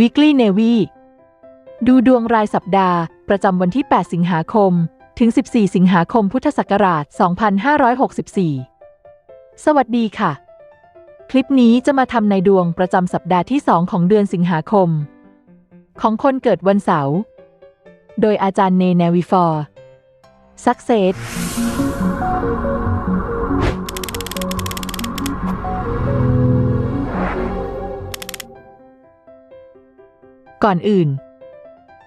Weekly Navy ดูดวงรายสัปดาห์ ประจำวันที่ 8 สิงหาคม ถึง 14 สิงหาคม พุทธศักราช 2564 สวัสดีค่ะ คลิปนี้จะมาทำในดวงประจำสัปดาห์ที่ 2 ของเดือนสิงหาคม ของคนเกิดวันเสาร์ โดยอาจารย์เนแนวิฟอร์ Success ก่อนอื่น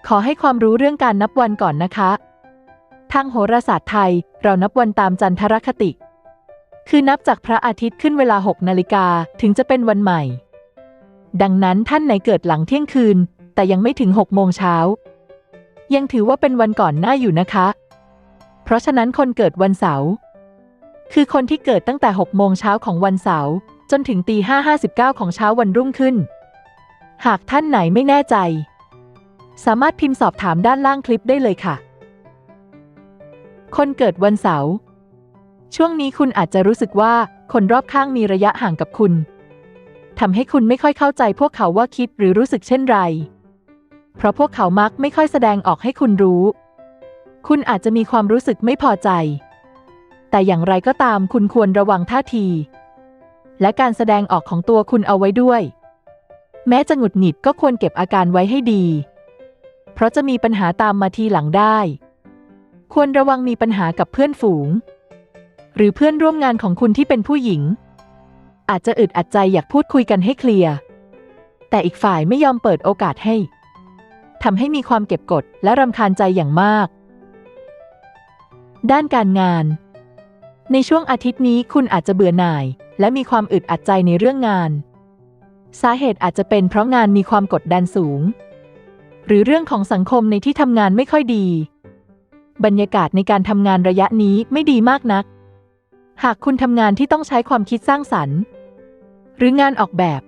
ขอให้ความรู้เรื่องการนับวันก่อนนะคะ ทางโหราศาสตร์ไทยเรานับวันตามจันทรคติ คือนับจากพระอาทิตย์ขึ้นเวลา 6 นาฬิกาถึงจะเป็นวันใหม่ ดังนั้นท่านไหนเกิดหลังเที่ยงคืน แต่ยังไม่ถึง 6 โมงเช้า ยังถือว่าเป็นวันก่อนหน้าอยู่นะคะ เพราะฉะนั้นคนเกิดวันเสาร์คือคนที่เกิดตั้งแต่ 6 โมงเช้าของวันเสาร์จนถึงตี5 59 ของเช้าวันรุ่งขึ้น หากท่านไหนไม่แน่ใจ สามารถพิมพ์สอบถามด้านล่างคลิปได้เลยค่ะ คนเกิดวันเสาร์ช่วงนี้คุณอาจจะรู้สึกว่าคนรอบข้างมีระยะห่างกับคุณทำให้คุณไม่ค่อยเข้าใจพวกเขาว่าคิดหรือรู้สึกเช่นไร เพราะพวกเขามักไม่ค่อยแสดงออกให้คุณรู้ คุณอาจจะมีความรู้สึกไม่พอใจ แต่อย่างไรก็ตามคุณควรระวังท่าที และการแสดงออกของตัวคุณเอาไว้ด้วย แม้จะหงุดหงิดก็ควรเก็บอาการไว้ให้ดี เพราะจะมีปัญหาตามมาทีหลังได้ ควรระวังมีปัญหากับเพื่อนฝูง หรือเพื่อนร่วมงานของคุณที่เป็นผู้หญิง อาจจะอึดอัดใจอยากพูดคุยกันให้เคลียร์ แต่อีกฝ่ายไม่ยอมเปิดโอกาสให้ทำให้มีความเก็บกดและรำคาญใจอย่างมาก ด้านการงาน ในช่วงอาทิตย์นี้คุณอาจจะเบื่อหน่าย และมีความอึดอัดใจในเรื่องงาน สาเหตุอาจจะเป็นเพราะงานมีความกดดันสูง หรือเรื่องของสังคมในที่ทำงานไม่ค่อยดี บรรยากาศในการทำงานระยะนี้ไม่ดีมากนัก หากคุณทำงานที่ต้องใช้ความคิดสร้างสรรค์ หรืองานออกแบบ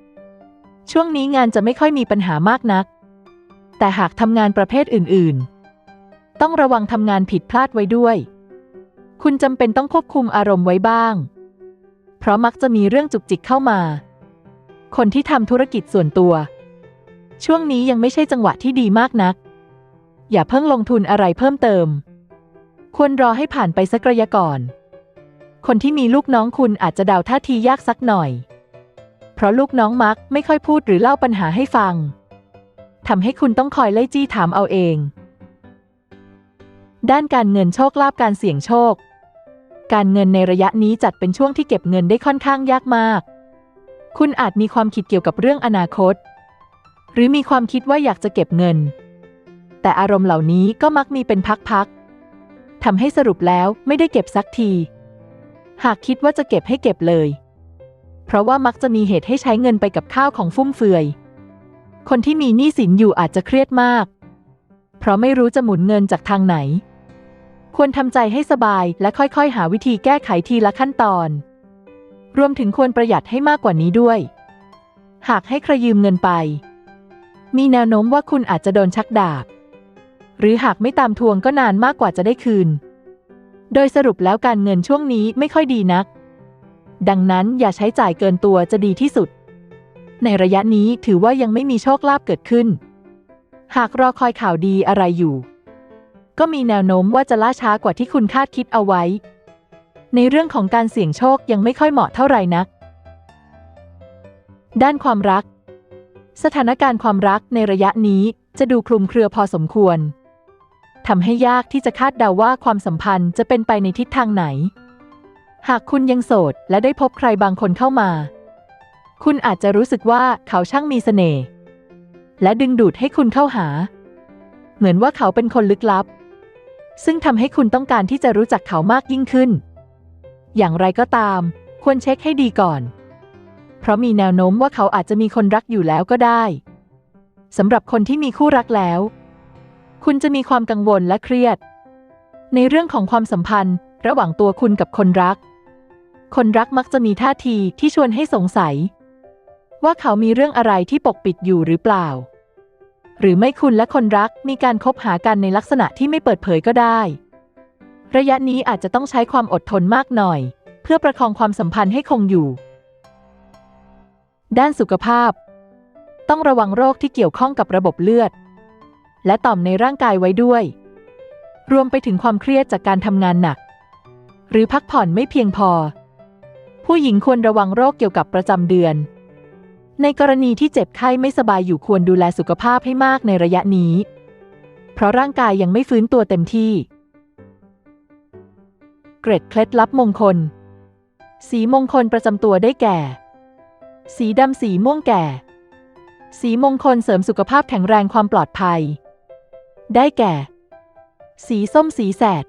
ช่วงนี้งานจะไม่ค่อยมีปัญหามากนัก แต่หากทำงานประเภทอื่น ๆ ต้องระวังทำงานผิดพลาดไว้ด้วย คุณจำเป็นต้องควบคุมอารมณ์ไว้บ้าง เพราะมักจะมีเรื่องจุกจิกเข้ามา คนที่ทำธุรกิจส่วนตัว ช่วงนี้ยังไม่ใช่จังหวะที่ดีมากนัก อย่าเพิ่งลงทุนอะไรเพิ่มเติม ควรรอให้ผ่านไปสักระยะก่อน คนที่มีลูกน้องคุณอาจจะเดาท่าทียากสักหน่อย เพราะลูกน้องมักไม่ค่อยพูดหรือเล่าปัญหาให้ฟังทำให้คุณต้องคอยไล่จี้ถามเอาเอง ด้านการเงินโชคลาภการเสี่ยงโชค การเงินในระยะนี้จัดเป็นช่วงที่เก็บเงินได้ค่อนข้างยากมาก คุณอาจมีความคิดเกี่ยวกับเรื่องอนาคต หรือมีความคิดว่าอยากจะเก็บเงิน แต่อารมณ์เหล่านี้ก็มักมีเป็นพักๆทำให้สรุปแล้วไม่ได้เก็บสักที หากคิดว่าจะเก็บให้เก็บเลย เพราะว่ามักจะมีเหตุให้ใช้เงินไปกับข้าวของฟุ่มเฟือย คนที่มีหนี้สินอยู่อาจจะเครียดมาก เพราะไม่รู้จะหมุนเงินจากทางไหน ควรทำใจให้สบายและค่อยๆ หาวิธีแก้ไขทีละขั้นตอน รวมถึงควรประหยัดให้มากกว่านี้ด้วย หากให้ใครยืมเงินไป มีแนวโน้มว่าคุณอาจจะโดนชักดาบ หรือหากไม่ตามทวงก็นานมากกว่าจะได้คืน โดยสรุปแล้วการเงินช่วงนี้ไม่ค่อยดีนัก ดังนั้นอย่าใช้จ่ายเกินตัวจะดีที่สุด ในระยะนี้ถือว่ายังไม่มีโชคลาภเกิดขึ้น หากรอคอยข่าวดีอะไรอยู่ ก็มีแนวโน้มว่าจะล่าช้ากว่าที่คุณคาดคิดเอาไว้ ในเรื่องของการเสี่ยงโชคยังไม่ค่อยเหมาะเท่าไหร่นัก ด้านความรัก สถานการณ์ความรักในระยะนี้จะดูคลุมเครือพอสมควรทำให้ยากที่จะคาดเดาว่าความสัมพันธ์จะเป็นไปในทิศทางไหน หากคุณยังโสดและได้พบใครบางคนเข้ามา คุณอาจจะรู้สึกว่าเขาช่างมีเสน่ห์และดึงดูดให้คุณเข้าหา เหมือนว่าเขาเป็นคนลึกลับ ซึ่งทำให้คุณต้องการที่จะรู้จักเขามากยิ่งขึ้น อย่างไรก็ตาม ควรเช็คให้ดีก่อน เพราะมีแนวโน้มว่าเขาอาจจะมีคนรักอยู่แล้วก็ได้สำหรับคนที่มีคู่รักแล้ว คุณจะมีความกังวลและเครียด ในเรื่องของความสัมพันธ์ ระหว่างตัวคุณกับคนรัก คนรักมักจะมีท่าทีที่ชวนให้สงสัย ว่าเขามีเรื่องอะไรที่ปกปิดอยู่หรือเปล่า หรือไม่คุณและคนรักมีการคบหากันในลักษณะที่ไม่เปิดเผยก็ได้ ระยะนี้อาจจะต้องใช้ความอดทนมากหน่อย เพื่อประคองความสัมพันธ์ให้คงอยู่ ด้านสุขภาพ ต้องระวังโรคที่เกี่ยวข้องกับระบบเลือด และต่อมในร่างกายไว้ด้วย รวมไปถึงความเครียดจากการทำงานหนัก หรือพักผ่อนไม่เพียงพอ ผู้หญิงควรระวังโรคเกี่ยวกับประจำเดือน ในกรณีที่เจ็บไข้ไม่สบายอยู่ควรดูแลสุขภาพให้มากในระยะนี้ เพราะร่างกายยังไม่ฟื้นตัวเต็มที่ เกร็ดเคล็ดลับมงคล สีมงคลประจำตัวได้แก่ สีดำสีม่วงแก่ สีมงคลเสริมสุขภาพแข็งแรงความปลอดภัย ได้แก่ สีส้มสีแสด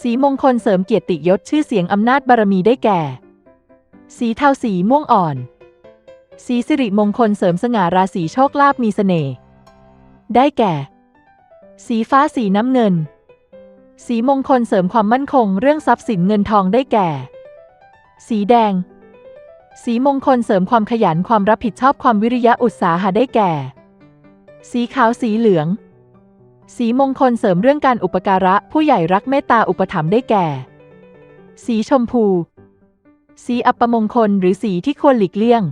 สีมงคลเสริมเกียรติยศชื่อเสียงอำนาจบารมีได้แก่ สีเทาสีม่วงอ่อน สีสิริมงคลเสริมสง่าราศีโชคลาภมีเสน่ห์ ได้แก่ สีฟ้าสีน้ำเงิน สีมงคลเสริมความมั่นคงเรื่องทรัพย์สินเงินทองได้แก่ สีแดง สีมงคลเสริมความขยันความรับผิดชอบความวิริยะอุตสาหะได้แก่ สีขาวสีเหลือง สีมงคลเสริมเรื่องการอุปการะผู้ใหญ่รักเมตตาอุปถัมภ์ได้แก่ สีชมพู สีอัปมงคลหรือสีที่ควรหลีกเลี่ยง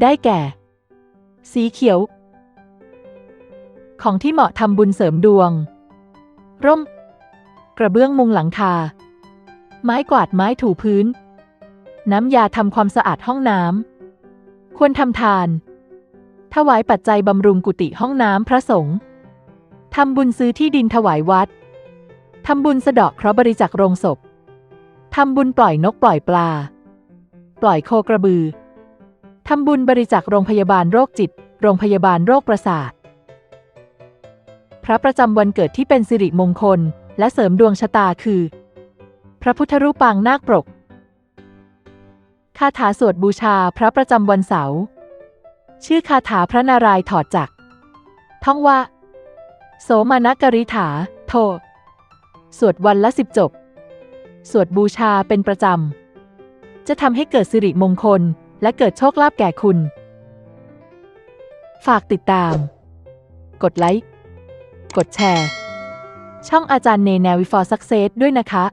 ได้แก่ สีเขียว ของที่เหมาะทำบุญเสริมดวง ร่ม กระเบื้องมุงหลังคา ไม้กวาดไม้ถูพื้น น้ำยาทำความสะอาดห้องน้ำ ควรทำทาน ถวายปัจจัยบำรุงกุฏิห้องน้ำพระสงฆ์ ทำบุญซื้อที่ดินถวายวัด ทำบุญสะเดาะเคราะห์บริจาคโรงศพ ทำบุญปล่อยนกปล่อยปลา ปล่อยโคกระบือ ทำบุญบริจาคโรงพยาบาลโรคจิต โรงพยาบาลโรคประสาท พระประจำวันเกิดที่เป็นสิริมงคล และเสริมดวงชะตาคือ พระพุทธรูปปางนาคปรก คาถาสวดบูชาพระประจำวันเสาร์ ชื่อคาถาพระนารายถอดจัก ท่องว่า โสมานกริถา โท สวดวันละสิบจบ สวดบูชาเป็นประจำ จะทำให้เกิดสิริมงคลและเกิดโชคลาภแก่คุณ ฝากติดตาม กดไลค์ กดแชร์ ช่องอาจารย์เนแนวิฟอร์ซักเซสด้วยนะคะ